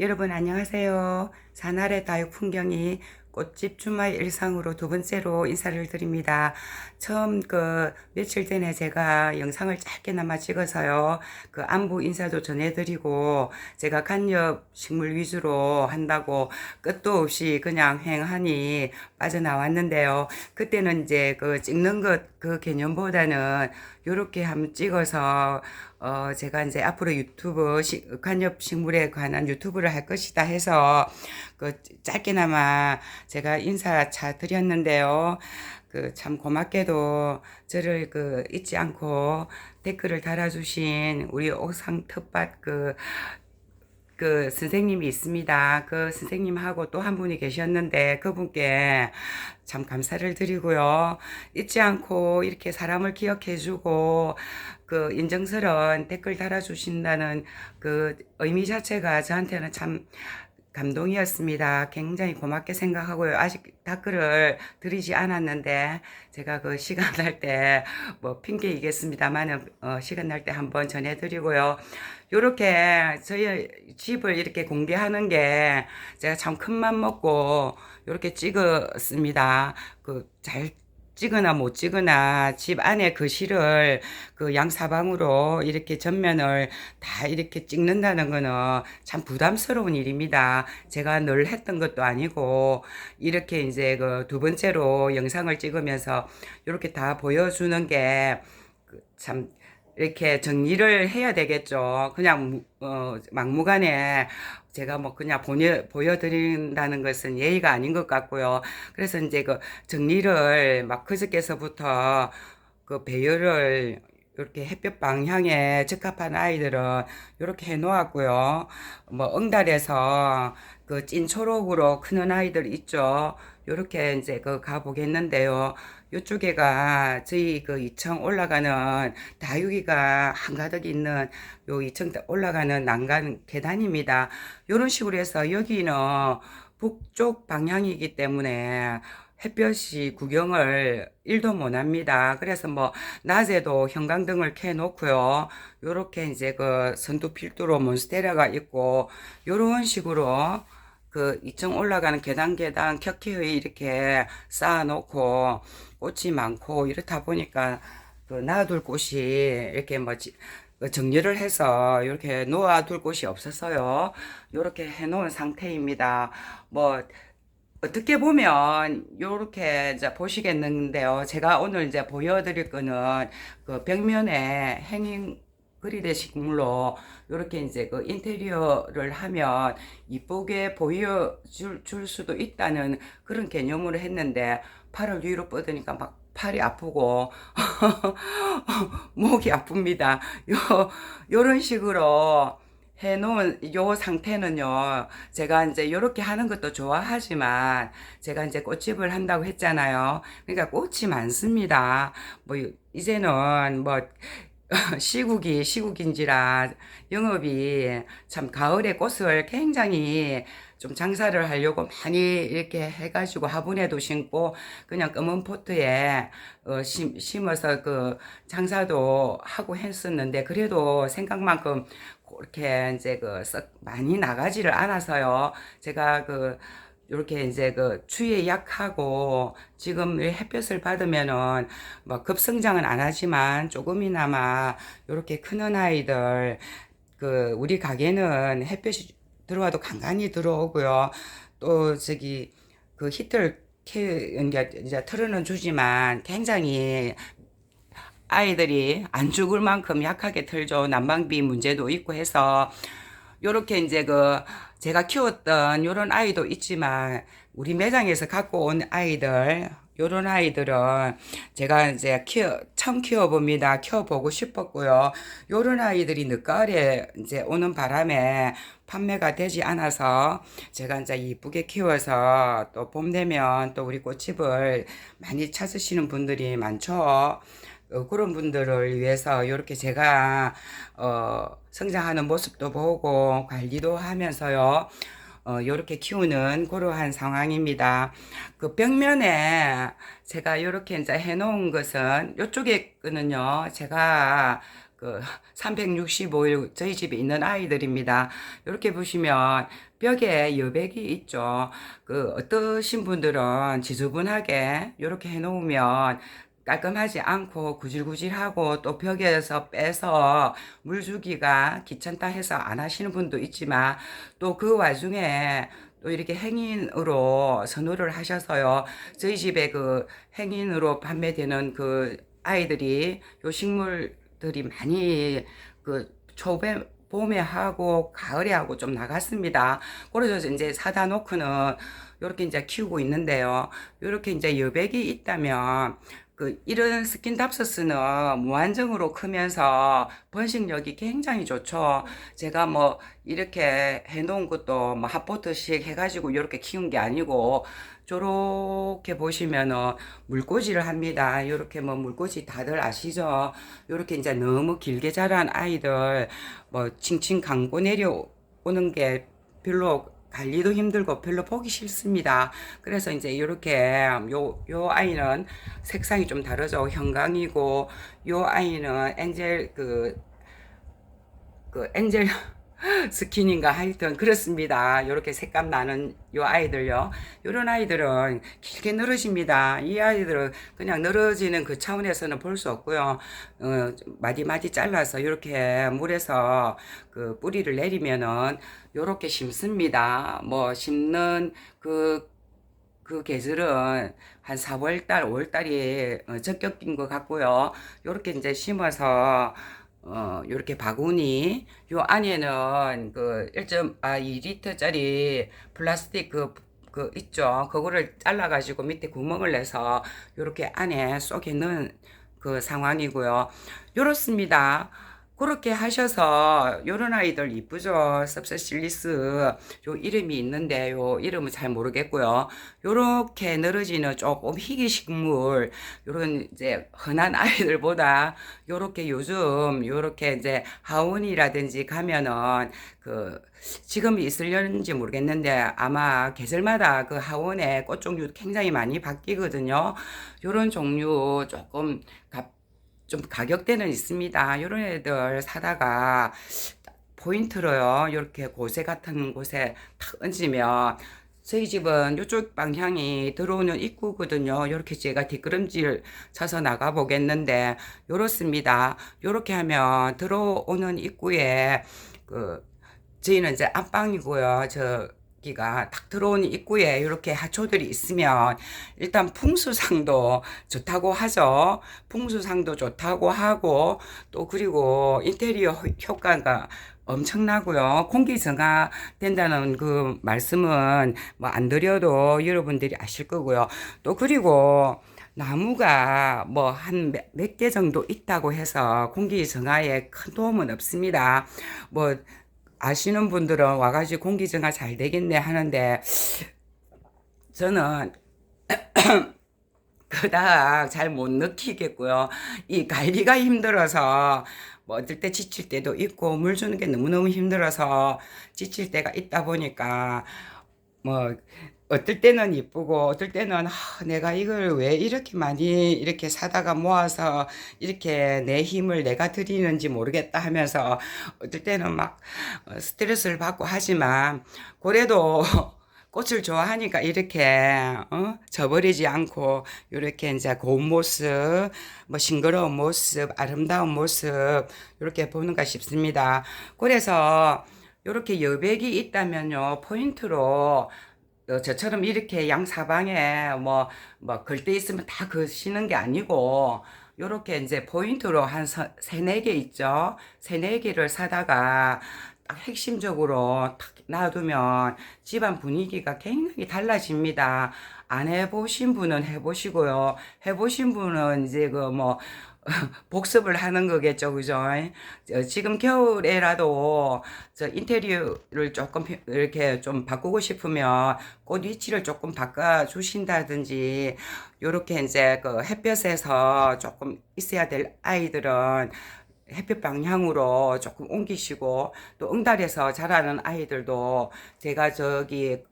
여러분 안녕하세요. 산아래 다육 풍경이 꽃집 주말 일상으로 두 번째로 인사를 드립니다. 처음 그 며칠 전에 제가 영상을 짧게나마 찍어서요. 그 안부 인사도 전해드리고 제가 간엽 식물 위주로 한다고 끝도 없이 그냥 횡하니 빠져나왔는데요. 그때는 이제 그 찍는 것 그 개념보다는 요렇게 한번 찍어서 어 제가 이제 앞으로 유튜브 시, 간엽 식물에 관한 유튜브를 할 것이다 해서 그 짧게나마 제가 인사 차 드렸는데요. 그 참 고맙게도 저를 그 잊지 않고 댓글을 달아주신 우리 옥상 텃밭 그그 선생님이 있습니다. 그 선생님하고 또 한 분이 계셨는데 그분께 참 감사를 드리고요. 잊지 않고 이렇게 사람을 기억해주고 그 인정스러운 댓글 달아주신다는 그 의미 자체가 저한테는 참 감동이었습니다. 굉장히 고맙게 생각하고요. 아직 댓글을 드리지 않았는데 제가 그 시간 날 때 뭐 핑계이겠습니다만 어, 시간 날 때 한번 전해드리고요. 요렇게 저희 집을 이렇게 공개하는 게 제가 참 큰 맘 먹고 요렇게 찍었습니다. 그잘 찍거나 못 찍거나 집 안에 거실을 그 양사방으로 이렇게 전면을 다 이렇게 찍는다는 거는 참 부담스러운 일입니다. 제가 늘 했던 것도 아니고 이렇게 이제 그 두 번째로 영상을 찍으면서 이렇게 다 보여주는 게 참 이렇게 정리를 해야 되겠죠. 그냥 무- 어, 막무가내 제가 뭐 그냥 보여, 보여드린다는 것은 예의가 아닌 것 같고요. 그래서 이제 그 정리를 막 그저께서부터 그 배열을 이렇게 햇볕 방향에 적합한 아이들은 이렇게 해 놓았고요. 뭐 응달에서 그 찐초록으로 크는 아이들 있죠. 요렇게 이제 그 가보겠는데요. 요쪽에가 저희 그 2층 올라가는 다육이가 한가득 있는 요 2층 올라가는 난간 계단입니다. 요런 식으로 해서 여기는 북쪽 방향이기 때문에 햇볕이 구경을 일도 못 합니다. 그래서 뭐 낮에도 형광등을 켜 놓고요. 요렇게 이제 그 선두 필두로 몬스테라가 있고 요런 식으로 그 2층 올라가는 계단 계단 켜켜이 이렇게 쌓아 놓고 꽃이 많고 이렇다 보니까 그 놔둘 곳이 이렇게 뭐 지- 그 정리를 해서 이렇게 놓아둘 곳이 없어서요. 이렇게 해놓은 상태입니다. 뭐 어떻게 보면 요렇게 이제 보시겠는데요. 제가 오늘 이제 보여드릴 거는 그 벽면에 행잉 그리드 식물로 요렇게 이제 그 인테리어를 하면 이쁘게 보여줄 줄 수도 있다는 그런 개념으로 했는데 팔을 위로 뻗으니까 막 팔이 아프고 목이 아픕니다. 요 요런 식으로 해놓은 요 상태는요, 제가 이제 요렇게 하는 것도 좋아하지만, 제가 이제 꽃집을 한다고 했잖아요. 그러니까 꽃이 많습니다. 뭐, 이제는 뭐, 시국이 시국인지라 영업이 참 가을에 꽃을 굉장히 좀 장사를 하려고 많이 이렇게 해가지고 화분에도 심고 그냥 검은 포트에 어, 심, 심어서 그 장사도 하고 했었는데 그래도 생각만큼 그렇게 이제 그 썩 많이 나가지를 않아서요. 제가 그 이렇게 이제 그 추위에 약하고 지금 이 햇볕을 받으면은 뭐 급성장은 안 하지만 조금이나마 이렇게 크는 아이들 그 우리 가게는 햇볕이 들어와도 간간히 들어오고요. 또 저기 그 히터를 켜 이제 이제 틀어는 주지만 굉장히 아이들이 안 죽을 만큼 약하게 틀죠. 난방비 문제도 있고 해서 요렇게 이제 그 제가 키웠던 요런 아이도 있지만 우리 매장에서 갖고 온 아이들 요런 아이들은 제가 이제 키워 처음 키워봅니다. 키워보고 싶었고요. 요런 아이들이 늦가을에 이제 오는 바람에 판매가 되지 않아서 제가 이제 이쁘게 키워서 또 봄 되면 또 우리 꽃집을 많이 찾으시는 분들이 많죠. 어, 그런 분들을 위해서 이렇게 제가 어, 성장하는 모습도 보고 관리도 하면서요. 어, 요렇게 키우는 그러한 상황입니다. 그 벽면에 제가 요렇게 이제 해놓은 것은 요쪽에 거는요, 제가 그 365일 저희 집에 있는 아이들입니다. 이렇게 보시면 벽에 여백이 있죠. 그 어떠신 분들은 지저분하게 이렇게 해놓으면 깔끔하지 않고 구질구질하고 또 벽에서 빼서 물 주기가 귀찮다 해서 안 하시는 분도 있지만 또 그 와중에 또 이렇게 행인으로 선호를 하셔서요. 저희 집에 그 행인으로 판매되는 그 아이들이 요 식물들이 많이 그 초봄에 봄에 하고 가을에 하고 좀 나갔습니다. 그래서 이제 사다 놓고는 이렇게 이제 키우고 있는데요. 이렇게 이제 여백이 있다면 그 이런 스킨답서스는 무한정으로 크면서 번식력이 굉장히 좋죠. 제가 뭐 이렇게 해놓은 것도 뭐 핫포트식 해가지고 이렇게 키운 게 아니고 저렇게 보시면은 물꽂이를 합니다. 이렇게 뭐 물꽂이 다들 아시죠? 이렇게 이제 너무 길게 자란 아이들 뭐 칭칭 강고 내려오는 게 별로 관리도 힘들고 별로 보기 싫습니다. 그래서 이제 이렇게 요, 요 아이는 색상이 좀 다르죠. 형광이고 요 아이는 엔젤 그, 그 엔젤 스킨인가 하여튼 그렇습니다. 이렇게 색감 나는 요 아이들요. 요런 아이들은 길게 늘어집니다. 이 아이들은 그냥 늘어지는 그 차원에서는 볼 수 없고요. 어, 마디마디 잘라서 이렇게 물에서 그 뿌리를 내리면은 요렇게 심습니다. 뭐 심는 그그 계절은 한 4월달, 5월달이 어, 적격인 것 같고요. 요렇게 이제 심어서 어, 요렇게 바구니, 요 안에는 그 1.2리터짜리 플라스틱 그, 그 있죠. 그거를 잘라가지고 밑에 구멍을 내서 요렇게 안에 쏙에 넣은 그 상황이고요. 요렇습니다. 그렇게 하셔서 요런 아이들 이쁘죠? 섭세실리스. 요 이름이 있는데 요. 이름은 잘 모르겠고요. 요렇게 늘어지는 조금 희귀 식물 요런 이제 흔한 아이들보다 요렇게 요즘 요렇게 이제 하원이라든지 가면은 그 지금 있으려는지 모르겠는데 아마 계절마다 그 하원의 꽃 종류 굉장히 많이 바뀌거든요. 요런 종류 조금 값 좀 가격대는 있습니다. 이런 애들 사다가 포인트로요. 이렇게 고세 같은 곳에 탁 얹으면 저희 집은 이쪽 방향이 들어오는 입구거든요. 이렇게 제가 뒷걸음질 쳐서 나가 보겠는데 이렇습니다. 이렇게 하면 들어오는 입구에 그 저희는 이제 안방이고요. 저 기가 딱 들어오는 입구에 이렇게 하초들이 있으면 일단 풍수상도 좋다고 하죠. 풍수상도 좋다고 하고 또 그리고 인테리어 효과가 엄청나고요. 공기 정화 된다는 그 말씀은 뭐 안 드려도 여러분들이 아실 거고요. 또 그리고 나무가 뭐 한 몇 개 정도 있다고 해서 공기 정화에 큰 도움은 없습니다. 뭐 아시는 분들은 와가지고 공기정화 잘 되겠네 하는데 저는 그닥 잘 못 느끼겠고요. 이 관리가 힘들어서 뭐 어떨 때 지칠 때도 있고 물 주는 게 너무너무 힘들어서 지칠 때가 있다 보니까 뭐 어떨 때는 이쁘고 어떨 때는 아, 내가 이걸 왜 이렇게 많이 이렇게 사다가 모아서 이렇게 내 힘을 내가 드리는지 모르겠다 하면서 어떨 때는 막 어, 스트레스를 받고 하지만 그래도 꽃을 좋아하니까 이렇게 어? 저버리지 않고 이렇게 이제 고운 모습, 뭐 싱그러운 모습, 아름다운 모습 이렇게 보는가 싶습니다. 그래서 이렇게 여백이 있다면요 포인트로 어, 저처럼 이렇게 양사방에 뭐, 뭐, 걸대 있으면 다 그시는 게 아니고, 요렇게 이제 포인트로 한 서, 세네 개 있죠? 세네 개를 사다가 딱 핵심적으로 탁 놔두면 집안 분위기가 굉장히 달라집니다. 안 해보신 분은 해보시고요. 해보신 분은 이제 그 뭐 복습을 하는 거겠죠, 그죠? 지금 겨울에라도 저 인테리어를 조금 이렇게 좀 바꾸고 싶으면 꽃 위치를 조금 바꿔 주신다든지 요렇게 이제 그 햇볕에서 조금 있어야 될 아이들은 햇볕 방향으로 조금 옮기시고 또 응달에서 자라는 아이들도 제가 저기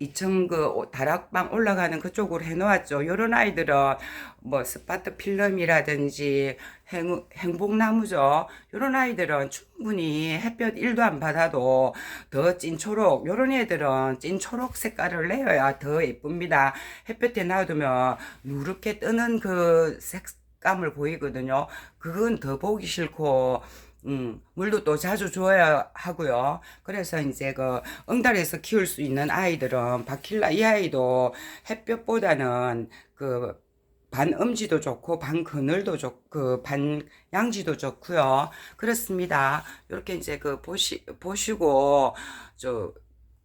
2층 그 다락방 올라가는 그쪽으로 해놓았죠. 요런 아이들은 뭐 스파트 필름이라든지 행, 행복나무죠. 요런 아이들은 충분히 햇볕 1도 안 받아도 더 찐초록, 요런 애들은 찐초록 색깔을 내야 더 예쁩니다. 햇볕에 놔두면 누렇게 뜨는 그 색감을 보이거든요. 그건 더 보기 싫고, 음, 물도 또 자주 줘야 하고요. 그래서 이제 그 응달에서 키울 수 있는 아이들은 바킬라 이 아이도 햇볕보다는 그 반음지도 좋고 반그늘도 좋고 반양지도 좋고요. 그렇습니다. 이렇게 이제 그 보시 보시고 저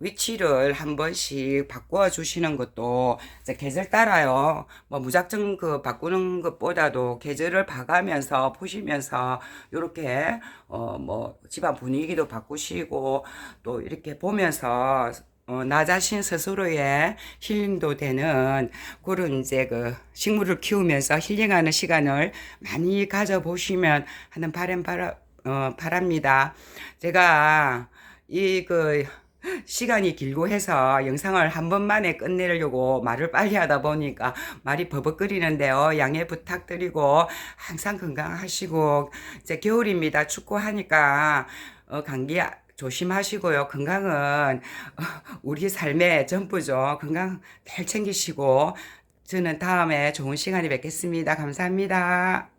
위치를 한 번씩 바꿔 주시는 것도 이제 계절 따라요. 뭐 무작정 그 바꾸는 것보다도 계절을 봐가면서 보시면서 요렇게 어 뭐 집안 분위기도 바꾸시고 또 이렇게 보면서 어, 나 자신 스스로의 힐링도 되는 그런 이제 그 식물을 키우면서 힐링하는 시간을 많이 가져보시면 하는 바람 바라, 어, 바랍니다. 제가 이그 시간이 길고 해서 영상을 한 번만에 끝내려고 말을 빨리 하다 보니까 말이 버벅거리는데요. 양해 부탁드리고 항상 건강하시고 이제 겨울입니다. 춥고 하니까 어, 감기 조심하시고요. 건강은 어, 우리 삶의 전부죠. 건강 잘 챙기시고 저는 다음에 좋은 시간에 뵙겠습니다. 감사합니다.